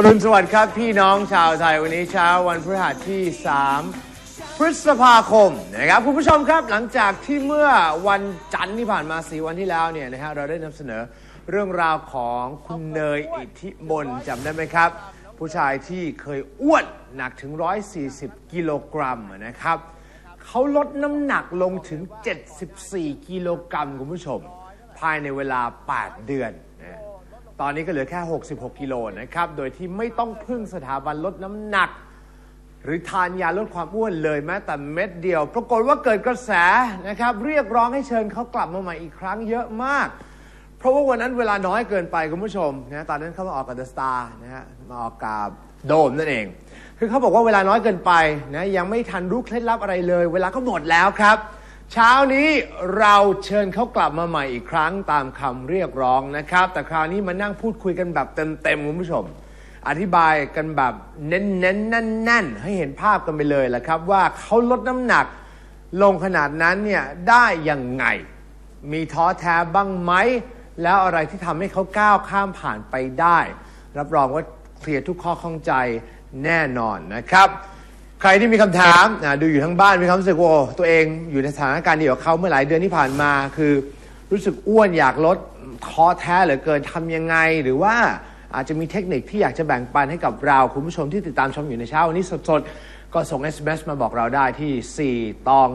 อรุณสวัสดิ์ครับพี่น้องชาวไทยวันนี้เช้าวันพฤหัสที่ 3 พฤษภาคมนะครับคุณผู้ชมครับหลังจากที่เมื่อวันจันทร์ที่ผ่านมาสีวันที่แล้วเนี่ยนะฮะเราได้นำเสนอเรื่องราวของคุณเนยอิทธิมนต์จำได้ไหมครับ ผู้ชายที่เคยอ้วนหนักถึง 140 กิโลกรัมนะครับเขาลดน้ำหนักลงถึง 74 กิโลกรัมคุณผู้ชม ภายในเวลา 8 เดือน ตอนนี้ก็เหลือแค่ 66 กิโลนะครับ โดยที่ไม่ต้องพึ่งสถาบันลดน้ำหนัก หรือทานยาลดความอ้วนเลยแม้แต่เม็ดเดียว ปรากฏว่าเกิดกระแสนะครับ เรียกร้องให้เชิญเขากลับมาใหม่อีกครั้งเยอะมาก เพราะว่าวันนั้นเวลาน้อยเกินไปคุณผู้ชมนะตอนนั้นเขามาออกกับเดอะสตาร์นะฮะมาออกกับโดมนั่นเอง คือเขาบอกว่าเวลาน้อยเกินไปนะยังไม่ทันรู้เคล็ดลับอะไรเลย เวลาก็หมดแล้วครับ เช้านี้เราเชิญเขากลับมาใหม่อีกครั้งตามคำเรียกร้องนะครับ แต่คราวนี้มานั่งพูดคุยกันแบบเต็มๆคุณผู้ชม อธิบายกันแบบเน้นๆแน่นๆให้เห็นภาพกันไปเลยแหละครับว่าเขาลดน้ำหนักลงขนาดนั้นเนี่ยได้ยังไง มีท้อแท้บ้างไหม แล้วอะไรที่ทำให้เขาก้าวข้ามผ่านไปได้ รับรองว่าเคลียร์ทุกข้อข้องใจแน่นอนนะครับ ใครที่มีคำถามอะดูอยู่ทั้งบ้านมีความรู้สึกว่าโอ้ตัวเองอยู่ในสถานการณ์เดียวกับเขาเมื่อหลายเดือนที่ผ่านมา คือรู้สึกอ้วนอยากลดท้อแท้เหลือเกินทำยังไง หรือว่าอาจจะมีเทคนิคที่อยากจะแบ่งปันให้กับเรา คุณผู้ชมที่ติดตามชมอยู่ในเช้าวันนี้สดๆ ก็ส่ง SMS มาบอกเราได้ที่ 4 ตอง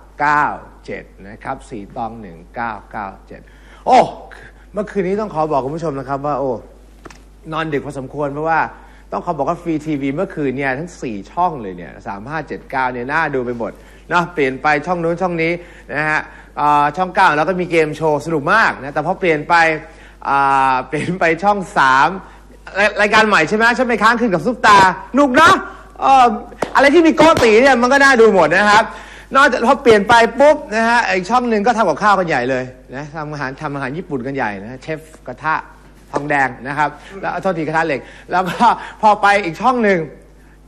1997 นะครับ 4 ตอง 1997 โอ้ เมื่อคืนนี้ต้องขอบอกคุณผู้ชมนะครับว่าโอ้นอนดึกพอสมควรเพราะว่า ต้องขอบอกว่าฟรีทีวีเมื่อคืนเนี่ยทั้ง 4 ช่องเลยเนี่ยสามห้าเจ็ดเก้าเนี่ยน่าดูไปหมดเนาะเปลี่ยนไปช่องนู้นช่องนี้นะฮะอ่าช่องเก้าแล้วก็มีเกมโชว์สนุกมากนะแต่พอเปลี่ยนไปอ่าเปลี่ยนไปช่องสามรายรายการใหม่ใช่ไหมฉันไปค้างคืนกับซุปตาหนุกนะอ่ออะไรที่มีโกตีเนี่ยมันก็น่าดูหมดนะครับนอกจากพอเปลี่ยนไปปุ๊บนะฮะอีกช่องหนึ่งก็ทำกับข้าวกันใหญ่เลยนะทำอาหารทำอาหารญี่ปุ่นกันใหญ่นะเชฟกระทะ ทองแดงนะครับ แล้วโทษทีกระทะเหล็ก แล้วก็พอไปอีกช่องหนึ่ง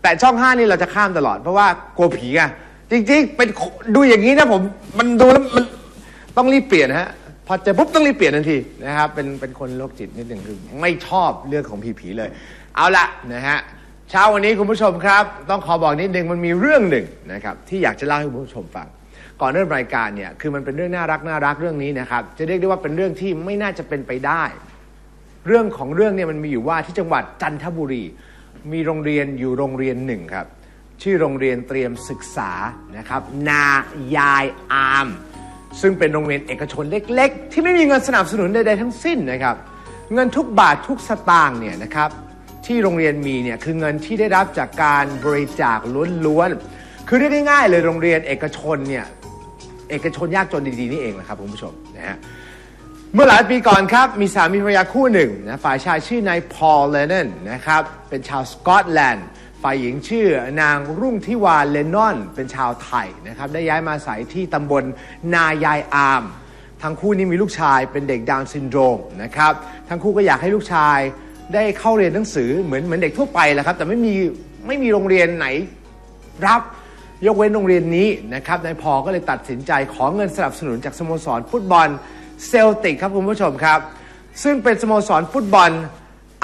แต่ช่องห้านี่เราจะข้ามตลอด เพราะว่ากลัวผีไงจริงๆเป็นดูอย่างนี้นะผมมันดูแล้วมันต้องรีบเปลี่ยนฮะพอเจอปุ๊บต้องรีบเปลี่ยนทันทีนะครับเป็นเป็นคนโรคจิตนิดหนึ่งคือไม่ชอบเรื่องของผีๆเลย เอาละนะฮะเช้าวันนี้คุณผู้ชมครับ ต้องขอบอกนิดนึงมันมีเรื่องหนึ่งนะครับที่อยากจะเล่าให้คุณผู้ชมฟัง ก่อนเริ่มรายการเนี่ยคือมันเป็นเรื่องน่ารักน่ารักเรื่องนี้นะครับจะเรียกได้ว่าเป็นเรื่องที่ไม่น่าจะเป็นไปได้ เรื่องของเรื่องเนี่ยมันมีอยู่ว่าที่จังหวัดจันทบุรี มีโรงเรียนอยู่โรงเรียนหนึ่งครับ ชื่อโรงเรียนเตรียมศึกษานะครับ นายายอามซึ่งเป็นโรงเรียนเอกชนเล็ก ๆ ที่ไม่มีเงินสนับสนุนใดๆทั้งสิ้นนะครับ เงินทุกบาททุกสตางค์เนี่ยนะครับที่โรงเรียนมีเนี่ยคือเงินที่ได้รับจากการบริจาคล้วนๆ คือเรียกง่ายๆเลยโรงเรียนเอกชนเนี่ยเอกชนยากจนดีๆนี่เองนะครับคุณผู้ชมนะฮะ เมื่อหลายปีก่อนครับ มีสามีภรรยาคู่หนึ่งนะฝ่ายชายชื่อนายพอลเลนนนะครับ เป็นชาวสกอตแลนด์ฝ่ายหญิงชื่อนางรุ่งทิวาเลนนอน เป็นชาวไทยนะครับ ได้ย้ายมาอาศัยที่ตำบลนายายอาม ทั้งคู่นี้มีลูกชายเป็นเด็กดาวน์ซินโดรมนะครับ ทั้งคู่ก็อยากให้ลูกชายได้เข้าเรียนหนังสือเหมือนเหมือนเด็กทั่วไปแหละครับ แต่ไม่มีไม่มีโรงเรียนไหนรับยกเว้นโรงเรียนนี้นะครับนายพอก็เลยตัดสินใจขอเงินสนับสนุนจากสโมสรฟุตบอล เซลติกครับคุณผู้ชมครับ ซึ่งเป็นสโมสรฟุตบอล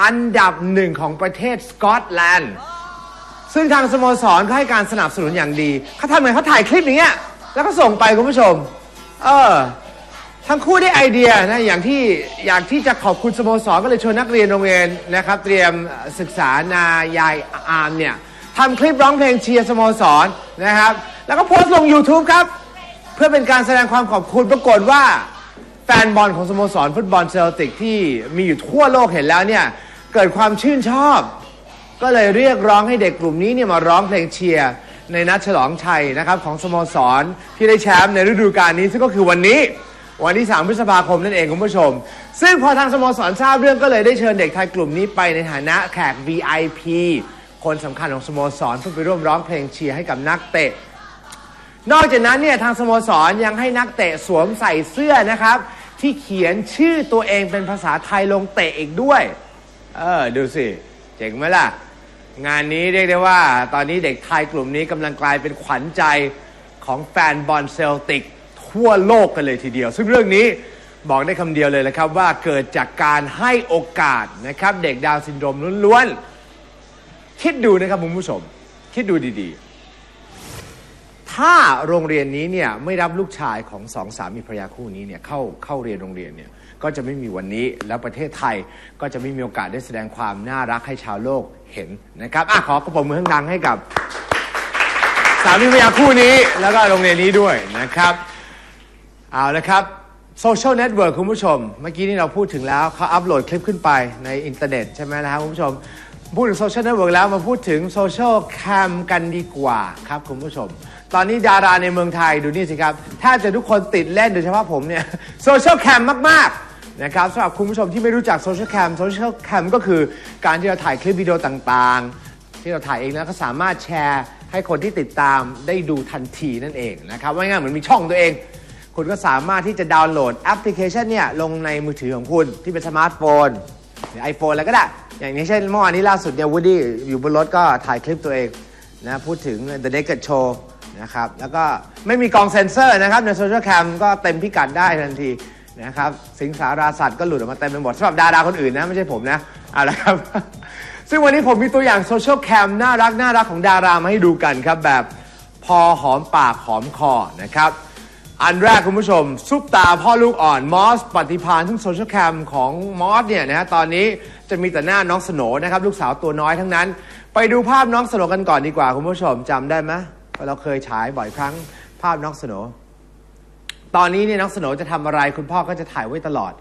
อันดับหนึ่งของประเทศสกอตแลนด์ ซึ่งทางสโมสรก็ให้การสนับสนุนอย่างดีเขาทำเหมือนเขาถ่ายคลิปอย่างเงี้ยแล้วก็ส่งไปคุณผู้ชม เออทั้งคู่ได้ไอเดียนะอย่างที่อยากที่จะขอบคุณสโมสรก็เลยชวนนักเรียนโรงเรียนนะครับ เตรียมศึกษานายายอาร์มเนี่ยทำคลิปร้องเพลงเชียร์สโมสรนะครับ แล้วก็โพสต์ลง YouTube ครับ เพื่อเป็นการแสดงความขอบคุณปรากฏว่า ฟนบอลของสโมสรฟุตบอลเซลติกที่มีอยู่ทั่วโลกเห็นแล้วเนี่ย เกิดความชื่นชอบ ก็เลยเรียกร้องให้เด็กกลุ่มนี้เนี่ยมาร้องเพลงเชียร์ในนัดฉลองชัยนะครับของสโมสรที่ได้แชมป์ในฤดูกาลนี้ ซึ่งก็คือวันนี้วันที่ 3 พฤษภาคมนั่นเองคุณผู้ชม ซึ่งพอทางสโมสรทราบเรื่องก็เลยได้เชิญเด็กไทยกลุ่มนี้ไปในฐานะแขก VIP คนสำคัญของสโมสรเพื่อไปร่วมร้องเพลงเชียร์ให้กับนักเตะ นอกจากนั้นเนี่ยทางสโมสรยังให้นักเตะสวมใส่เสื้อนะครับ ที่เขียนชื่อตัวเองเป็นภาษาไทยลงเตะอีกด้วย เออ ดูสิ เจ๋งไหมล่ะ งานนี้เรียกได้ว่า ตอนนี้เด็กไทยกลุ่มนี้กำลังกลายเป็นขวัญใจของแฟนบอลเซลติก ทั่วโลกกันเลยทีเดียว ซึ่งเรื่องนี้บอกได้คำเดียวเลยนะครับว่าเกิดจากการให้โอกาสนะครับ เด็กดาวซินโดรมล้วนๆ คิดดูนะครับคุณผู้ชม คิดดูดีๆ ถ้าโรงเรียนนี้เนี่ยไม่รับลูกชายของสองสามีภรรยาคู่นี้เนี่ยเข้าเข้าเรียนโรงเรียนเนี่ยก็จะไม่มีวันนี้แล้วประเทศไทยก็จะไม่มีโอกาสได้แสดงความน่ารักให้ชาวโลกเห็นนะครับอะขอกระผมมือข้างดังให้กับ สามีภรรยาคู่นี้แล้วก็โรงเรียนนี้ด้วยนะครับเอาละครับโซเชียลเน็ตเวิร์กคุณผู้ชม เมื่อกี้นี่เราพูดถึงแล้วเขาอัปโหลดคลิปขึ้นไปในอินเทอร์เน็ตใช่ไหมนะครับคุณผู้ชมพูดถึงโซเชียลเน็ตเวิร์กแล้วมาพูดถึงโซเชียลแคมกันดีกว่าครับคุณผู้ชม ตอนนี้ดาราในเมืองไทยดูนี่สิครับแทบจะทุกคนติดเล่นโดยเฉพาะผมเนี่ยโซเชียลแคมมาก ๆนะครับสำหรับคุณผู้ชมที่ไม่รู้จักโซเชียลแคมโซเชียลแคมก็คือการที่เราถ่ายคลิปวิดีโอต่างๆ ที่เราถ่ายเองแล้วก็สามารถแชร์ให้คนที่ติดตามได้ดูทันทีนั่นเองนะครับว่าง่ายเหมือนมีช่องตัวเอง คุณก็สามารถที่จะดาวน์โหลดแอปพลิเคชันเนี่ยลงในมือถือของคุณที่เป็นสมาร์ทโฟนหรือไอโฟนอะไรก็ได้ อย่างนี้เช่นเมื่อวานนี้ล่าสุดเนี่ยวูดดี้อยู่บนรถก็ถ่ายคลิปตัวเองนะพูดถึง The Naked Show นะครับ แล้วก็ไม่มีกองเซนเซอร์นะครับในโซเชียลแคมก็เต็มพิกัดได้ทันทีนะครับสิงสาราสัตว์ก็หลุดออกมาเต็มไปหมดสำหรับดาราคนอื่นนะ ไม่ใช่ผมนะเอาละครับ ซึ่งวันนี้ผมมีตัวอย่างโซเชียลแคมน่ารักน่ารักของดารามาให้ดูกันครับ แบบพอหอมปากหอมคอนะครับ อันแรกคุณผู้ชม ซุปตาพ่อลูกอ่อนมอส ปฏิพานทั้งโซเชียลแคมของมอสเนี่ยนะฮะตอนนี้จะมีแต่หน้าน้องสโนนะครับ ลูกสาวตัวน้อยทั้งนั้น ไปดูภาพน้องสโนกันก่อนดีกว่าคุณผู้ชมจำได้ไหม เราเคยฉายบ่อยครั้งภาพน้องสโหนตอนนี้เนี่ยน้องสโหนจะทำอะไรคุณพ่อก็จะถ่ายไว้ตลอด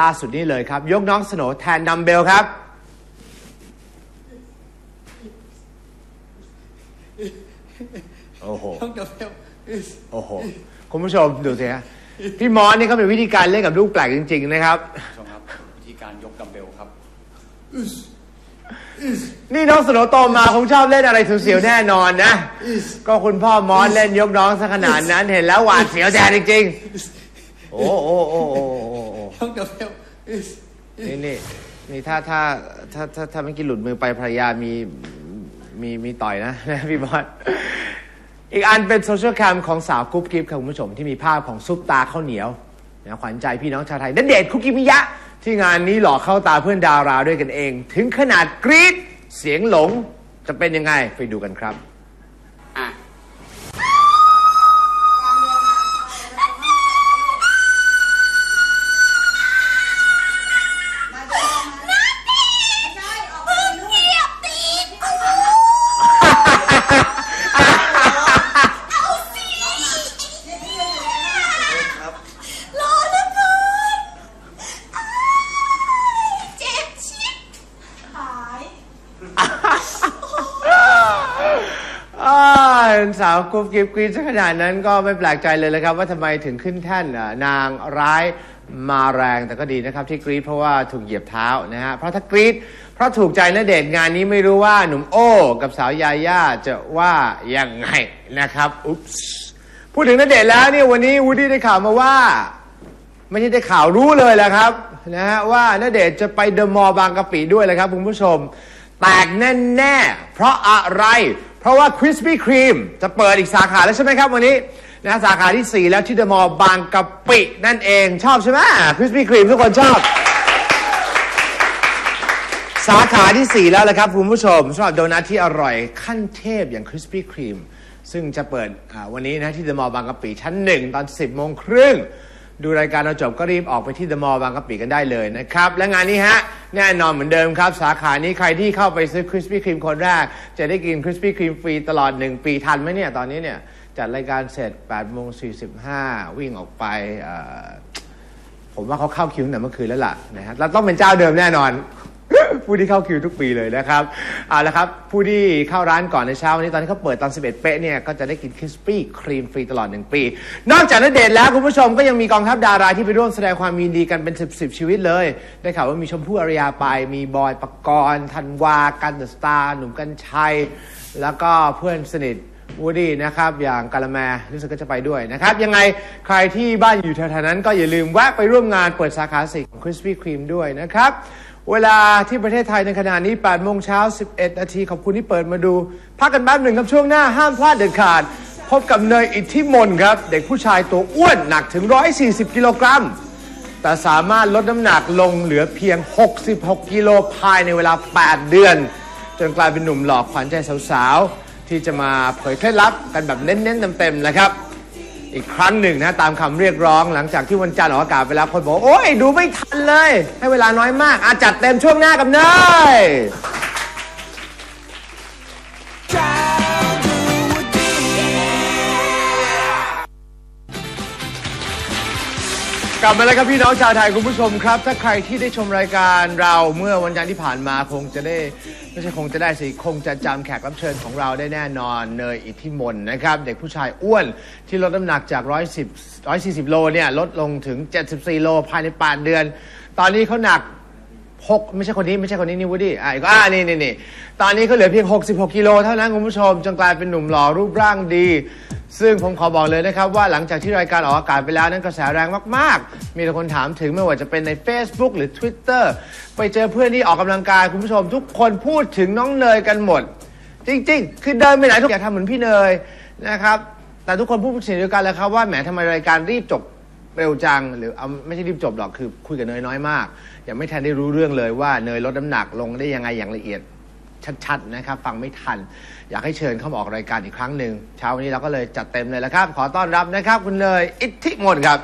ล่าสุดนี่เลยครับ ยกน้องสโหนแทนดัมเบลครับ โอ้โหต้องกับเบลโอ้โหคุณผู้ชมดูสิฮะพี่มอสนี่เขาเป็นวิธีการเล่นกับลูกแปลกจริง ๆ นะครับชมครับวิธีการยกดัมเบลครับ นี่น้องสโนว์โตมาคงชอบเล่นอะไรเสียวๆแน่นอนนะ ก็คุณพ่อมอสเล่นยกน้องซะขนาดนั้นเห็นแล้วหวาดเสียวแทนจริงๆ โอ้โอ้โอ้โอ้โอ้โอ้ต้องกับเบลนี่นี่นี่ถ้าถ้าถ้าถ้าถ้าเมื่อกี้หลุดมือไปภรรยามีมีมีต่อยนะพี่มอสอีกอันเป็นโซเชียลแคมของสาวกุ๊บกิ๊บค่ะคุณผู้ชมที่มีภาพของซุปตาข้าวเหนียวนะขวัญใจพี่น้องชาวไทยนันเดชน์คุกิมิยะ ที่งานนี้หลอกเข้าตาเพื่อนดาราด้วยกันเอง ถึงขนาดกรี๊ดเสียงหลงจะเป็นยังไงไปดูกันครับ สาวกรุ๊ปกิ๊บกรีดซะขนาดนั้นก็ไม่แปลกใจเลยเลยครับ ว่าทำไมถึงขึ้นแท่นนางร้ายมาแรงแต่ก็ดีนะครับที่กรีดเพราะว่าถูกเหยียบเท้านะฮะเพราะถ้ากรีดเพราะถูกใจนเดชงานนี้ไม่รู้ว่าหนุ่มโอ้ กับสาวยาย่าจะว่ายังไงนะครับอุ๊ปส์พูดถึงนเดชแล้วเนี่ยวันนี้วูดดี้ได้ข่าวมาว่าไม่ใช่ได้ข่าวรู้เลยแหละครับนะฮะว่าณเดชจะไปเดอะมอลล์บางกะปิด้วยเลยครับคุณผู้ชม แตกแน่ๆเพราะอะไร เพราะว่าคริสปี้ครีมจะเปิดอีกสาขาแล้วใช่ไหมครับวันนี้นะสาขาที่ 4 แล้วที่เดอะมอลล์บางกะปินั่นเองชอบใช่ไหมคริสปี้ครีมทุกคนชอบ สาขาที่ 4 แล้วละครับคุณผู้ชมสำหรับโดนัทที่อร่อยขั้นเทพอย่างคริสปี้ครีมซึ่งจะเปิดอ่าวันนี้นะที่เดอะมอลล์บางกะปิชั้นหนึ่งตอน 10โมงครึ่ง ดูรายการเราจบก็รีบออกไปที่เดอะมอลล์บางกะปิกันได้เลยนะครับ และงานนี้ฮะ แน่นอนเหมือนเดิมครับ สาขานี้ใครที่เข้าไปซื้อคริสปี้ครีมคนแรก จะได้กินคริสปี้ครีมฟรีตลอด 1 ปีทันไหมเนี่ย ตอนนี้เนี่ย จัดรายการเสร็จ8โมง45 วิ่งออกไป ผมว่าเขาเข้าคิวตั้งแต่เมื่อคืนแล้วล่ะนะฮะเราต้องเป็นเจ้าเดิมแน่นอน ผู้ที่เข้าคิวทุกปีเลยนะครับเอาละครับผู้ที่เข้าร้านก่อนในเช้าวันนี้ตอนที่เขาเปิดตอน 11 เป๊ะเนี่ยก็จะได้กินคริสปี้ครีมฟรีตลอด 1 ปี นอกจากนเดชน์แล้วคุณผู้ชมก็ยังมีกองทัพดาราที่ไปร่วมแสดงความยินดีกันเป็น 10 10ชีวิตเลย ได้ข่าวว่ามีชมพู่อารยาไป มีบอยปกรณ์ธันวากันเดอะสตาร์หนุ่มกัญชัย แล้วก็เพื่อนสนิทวูดดี้นะครับ อย่างกาละแมรู้สึกก็จะไปด้วยนะครับ ยังไงใครที่บ้านอยู่แถวๆนั้นก็อย่าลืมแวะไปร่วมงานเปิดสาขาสี่ของ Krispy Kreme ด้วยนะครับ เวลาที่ประเทศไทยในขณะนี้8โมงเช้า 11 นาทีขอบคุณที่เปิดมาดู พักกันแป๊บหนึ่งครับช่วงหน้าห้ามพลาดเด็ดขาด พบกับเนยอิทธิมนครับ เด็กผู้ชายตัวอ้วนหนักถึง 140 กิโลกรัม แต่สามารถลดน้ำหนักลงเหลือเพียง 66 กิโลภายในเวลา 8 เดือน จนกลายเป็นหนุ่มหล่อขวัญใจสาวๆ ที่จะมาเผยเคล็ดลับกันแบบเน้นๆเต็มๆนะครับ อีกครั้งหนึ่งนะตามคำเรียกร้องหลังจากที่วันจันทร์ออกอากาศไปแล้วคนบอก โอ้ยดูไม่ทันเลย ให้เวลาน้อยมากอาจัดเต็มช่วงหน้ากับเนย กลับมาแล้วครับพี่น้องชาวไทยคุณผู้ชมครับ ถ้าใครที่ได้ชมรายการเราเมื่อวันจันทร์ที่ผ่านมาคงจะได้ไม่ใช่คงจะได้สิคงจะจำแขกรับเชิญของเราได้แน่นอนเนยอิทธิมนต์นะครับ เด็กผู้ชายอ้วนที่ลดน้ำหนักจาก 110 140 โลเนี่ยลดลงถึง 74 โลภายใน 8 เดือน ตอนนี้เขาหนัก หกไม่ใช่คนนี้ไม่ใช่คนนี้นี่วูดดี้อะอีกอ่านี่นี่นี่ตอนนี้เขาเหลือเพียง 66 กิโลเท่านั้นคุณผู้ชมจนกลายเป็นหนุ่มหล่อรูปร่างดี ซึ่งผมขอบอกเลยนะครับ ว่าหลังจากที่รายการออกอากาศไปแล้วนั้นกระแสแรงมาก ๆ มีแต่คนถามถึงไม่ว่าจะเป็นใน Facebook หรือ Twitter ไปเจอเพื่อนที่ออกกำลังกายคุณผู้ชม ทุกคนพูดถึงน้องเนยกันหมด จริง ๆ คือเดินไปไหนทุกอย่างทำเหมือนพี่เนยนะครับแต่ทุกคนพูดเป็นเสียงเดียวกันเลยครับว่าแหมทำไมรายการรีบจบ เร็วจังหรือเอาไม่ใช่รีบจบหรอกคือคุยกับเนยน้อยมาก ยังไม่ทันได้รู้เรื่องเลยว่าเนยลดน้ำหนักลงได้ยังไงอย่างละเอียดชัดๆนะครับ ฟังไม่ทัน อยากให้เชิญเข้ามาออกรายการอีกครั้งหนึ่งเช้าวันนี้เราก็เลยจัดเต็มเลยแล้วครับ ขอต้อนรับนะครับ คุณเนยอิทธิมนต์ครับ